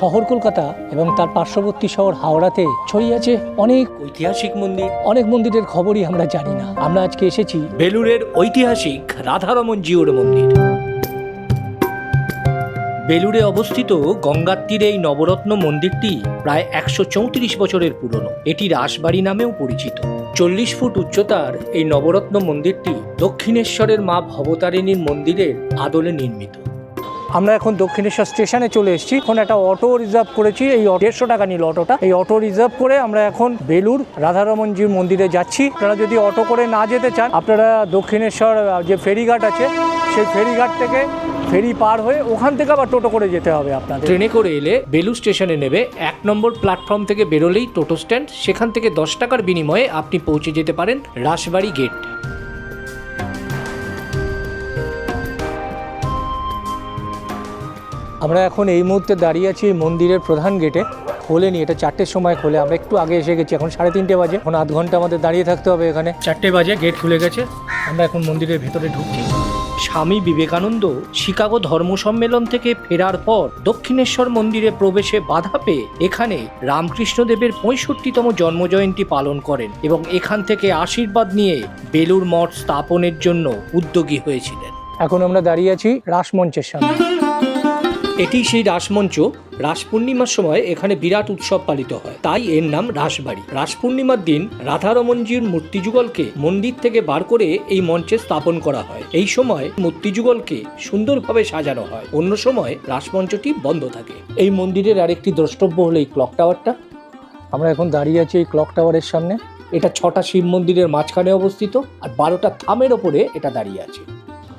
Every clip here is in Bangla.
শহর কলকাতা এবং তার পার্শ্ববর্তী শহর হাওড়াতে ছড়িয়ে আছে অনেক ঐতিহাসিক মন্দির। অনেক মন্দিরের খবরই আমরা জানি না। আমরা আজকে এসেছি বেলুরের ঐতিহাসিক রাধারমন জিউর মন্দির। বেলুরে অবস্থিত গঙ্গার তীরে এই নবরত্ন মন্দিরটি প্রায় একশো চৌত্রিশ বছরের পুরনো। এটি রাসবাড়ি নামেও পরিচিত। চল্লিশ ফুট উচ্চতার এই নবরত্ন মন্দিরটি দক্ষিণেশ্বরের মা ভবতারিণীর মন্দিরের আদলে নির্মিত। আমরা এখন দক্ষিণেশ্বর স্টেশনে চলে এসেছি। এখন একটা অটো রিজার্ভ করেছি। এই দেড়শো টাকা নিল অটোটা। এই অটো রিজার্ভ করে আমরা এখন বেলুর রাধারমনজির মন্দিরে যাচ্ছি। আপনারা যদি অটো করে না যেতে চান, আপনারা দক্ষিণেশ্বর যে ফেরিঘাট আছে, সেই ফেরিঘাট থেকে ফেরি পার হয়ে ওখান থেকে আবার টোটো করে যেতে হবে আপনাদের। ট্রেনে করে এলে বেলুড় স্টেশনে নেবে এক নম্বর প্ল্যাটফর্ম থেকে বেরোলেই টোটো স্ট্যান্ড। সেখান থেকে দশ টাকার বিনিময়ে আপনি পৌঁছে যেতে পারেন রাসবাড়ি গেট। আমরা এখন এই মুহূর্তে দাঁড়িয়ে আছি মন্দিরের প্রধান গেটে খোলেনি এটা চারটের সময় খোলে। আমরা একটু আগে এসে গেছি, এখন সাড়ে তিনটে বাজে। এখন আধ ঘণ্টা আমাদের দাঁড়িয়ে থাকতে হবে এখানে। চারটে বাজে গেট খুলে গেছে। আমরা এখন মন্দিরের ভেতরে ঢুকছি। স্বামী বিবেকানন্দ শিকাগো ধর্ম সম্মেলন থেকে ফেরার পর দক্ষিণেশ্বর মন্দিরে প্রবেশে বাধা পেয়ে এখানে রামকৃষ্ণদেবের পঁয়ষট্টিতম জন্মজয়ন্তী পালন করেন এবং এখান থেকে আশীর্বাদ নিয়ে বেলুর মঠ স্থাপনের জন্য উদ্যোগী হয়েছিলেন। এখন আমরা দাঁড়িয়ে আছি রাসমঞ্চের সামনে। এটি সেই রাসমঞ্চ রাস পূর্ণিমার সময় এখানে বিরাট উৎসব পালিত হয়। তাই এর নাম রাসবাড়ি। রাস পূর্ণিমার দিন রাধারমনজির মূর্তিযুগলকে মন্দির থেকে বার করে এই মঞ্চে স্থাপন করা হয়। এই সময় মূর্তিযুগলকে সুন্দরভাবে সাজানো হয়। অন্য সময় রাসমঞ্চটি বন্ধ থাকে। এই মন্দিরের আরেকটি দ্রষ্টব্য হলো এই ক্লক টাওয়ারটা। আমরা এখন দাঁড়িয়ে আছি এই ক্লক টাওয়ারের সামনে। এটা ছটা শিব মন্দিরের মাঝখানে অবস্থিত। আর বারোটা থামের ওপরে এটা দাঁড়িয়ে আছে।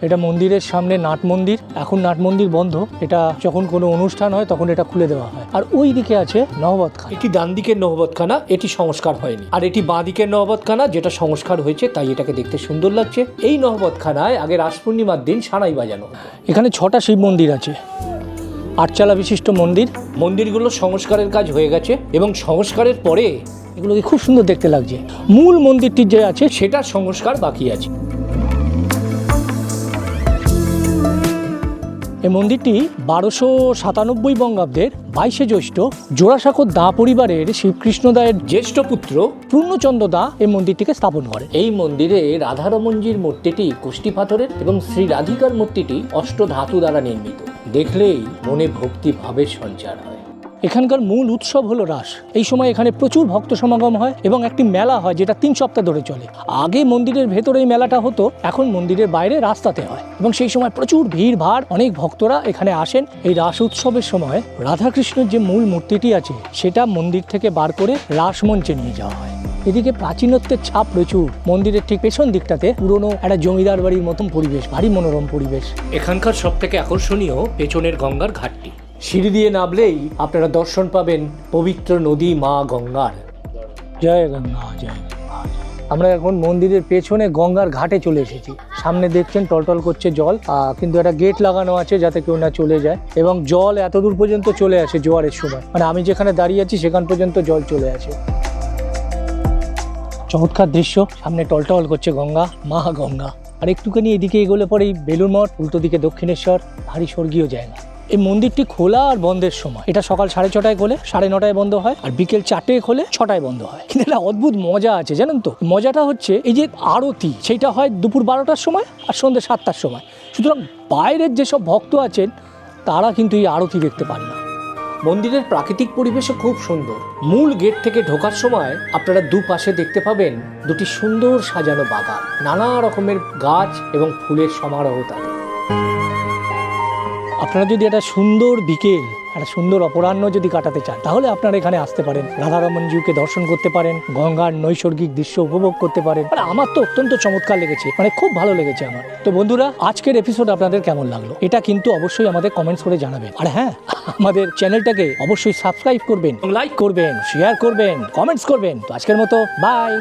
এটা মন্দিরের সামনে নাট মন্দির। এখন নাট মন্দির বন্ধ। এটা যখন কোনো অনুষ্ঠান হয় তখন এটা খুলে দেওয়া হয়। আর ওই দিকে আছে নহবত খান এটি ডান দিকের নহবতখানা এটি সংস্কার হয়নি। আর এটি বাঁ দিকের নহবতখানা যেটা সংস্কার হয়েছে তাই এটাকে দেখতে সুন্দর লাগছে। এই নহবতখানায় আগে রাস পূর্ণিমার দিন সানাই বাজানো এখানে ছটা শিব মন্দির আছে। আটচালা বিশিষ্ট মন্দির। মন্দিরগুলো সংস্কারের কাজ হয়ে গেছে এবং সংস্কারের পরে এগুলোকে খুব সুন্দর দেখতে লাগছে। মূল মন্দিরটি যে আছে সেটার সংস্কার বাকি আছে। এই মন্দিরটি বারোশো সাতানব্বই বঙ্গাব্দের বাইশে জ্যৈষ্ঠ জোড়াসাঁকোর দা পরিবারের শ্রীকৃষ্ণদায়ের জ্যেষ্ঠ পুত্র পূর্ণচন্দ্র দা এই মন্দিরটিকে স্থাপন করে। এই মন্দিরে রাধারমনজির মূর্তিটি কুষ্টি পাথরের এবং শ্রী রাধিকার মূর্তিটি অষ্ট ধাতু দ্বারা নির্মিত। দেখলেই মনে ভক্তি ভাবের সঞ্চার হয়। এখানকার মূল উৎসব হলো রাস। এই সময় এখানে প্রচুর ভক্ত সমাগম হয় এবং একটি মেলা হয় যেটা তিন সপ্তাহ ধরে চলে। আগে মন্দিরের ভেতরে এই মেলাটা হতো, এখন মন্দিরের বাইরে রাস্তাতে হয়। এবং সেই সময় প্রচুর ভিড়, ভাড়, অনেক ভক্তরা এখানে আসেন। এই রাস উৎসবের সময় রাধাকৃষ্ণের যে মূল মূর্তিটি আছে, সেটা মন্দির থেকে বার করে রাসমঞ্চে নিয়ে যাওয়া হয়। এদিকে প্রাচীনত্বের ছাপ প্রচুর। মন্দিরের ঠিক পেছন দিকটাতে পুরনো একটা জমিদার বাড়ির মতন পরিবেশ, ভারী মনোরম পরিবেশ। এখানকার সব থেকে আকর্ষণীয় পেছনের গঙ্গার ঘাটটি। সিঁড়ি দিয়ে নামলেই আপনারা দর্শন পাবেন পবিত্র নদী মা গঙ্গার। জয় গঙ্গা, জয় আমরা এখন মন্দিরের পেছনে গঙ্গার ঘাটে চলে এসেছি। সামনে দেখছেন টলটল করছে জল কিন্তু একটা গেট লাগানো আছে যাতে কেউ না চলে যায়। এবং জল এত দূর পর্যন্ত চলে আসে জোয়ারের সময়। মানে আমি যেখানে দাঁড়িয়ে আছি সেখান পর্যন্ত জল চলে আসে। চমৎকার দৃশ্য। সামনে টলটল করছে গঙ্গা, মা গঙ্গা। আর একটুখানি এদিকে এগোলে পরেই বেলুর মঠ, উল্টো দিকে দক্ষিণেশ্বর। ভারী স্বর্গীয় জায়গা। এই মন্দিরটি খোলা আর বন্ধের সময়। এটা সকাল সাড়ে ছটায় খোলে, সাড়ে নটায় বন্ধ হয় আর বিকেল চারটেয় খোলে, ছটায় বন্ধ হয়। কিন্তু একটা অদ্ভুত মজা আছে, জানেন তো? মজাটা হচ্ছে এই যে আরতি, সেইটা হয় দুপুর বারোটার সময় আর সন্ধ্যে সাতটার সময়। সুতরাং বাইরের যেসব ভক্ত আছেন, তারা কিন্তু এই আরতি দেখতে পান না। মন্দিরের প্রাকৃতিক পরিবেশও খুব সুন্দর। মূল গেট থেকে ঢোকার সময় আপনারা দুপাশে দেখতে পাবেন দুটি সুন্দর সাজানো বাগান। নানা রকমের গাছ এবং ফুলের সমারোহ তাতে আপনারা যদি একটা সুন্দর বিকেল, একটা সুন্দর অপরাহ্ন যদি কাটাতে চান, তাহলে আপনারা এখানে আসতে পারেন। রাধারমনজিউকে দর্শন করতে পারেন, গঙ্গার নৈসর্গিক দৃশ্য উপভোগ করতে পারেন। মানে আমার তো অত্যন্ত চমৎকার লেগেছে মানে খুব ভালো লেগেছে আমার। তো বন্ধুরা, আজকের এপিসোড আপনাদের কেমন লাগল? এটা কিন্তু অবশ্যই আমাদের কমেন্টস করে জানাবেন। আর হ্যাঁ আমাদের চ্যানেলটাকে অবশ্যই সাবস্ক্রাইব করবেন লাইক করবেন শেয়ার করবেন কমেন্টস করবেন। তো আজকের মতো বাই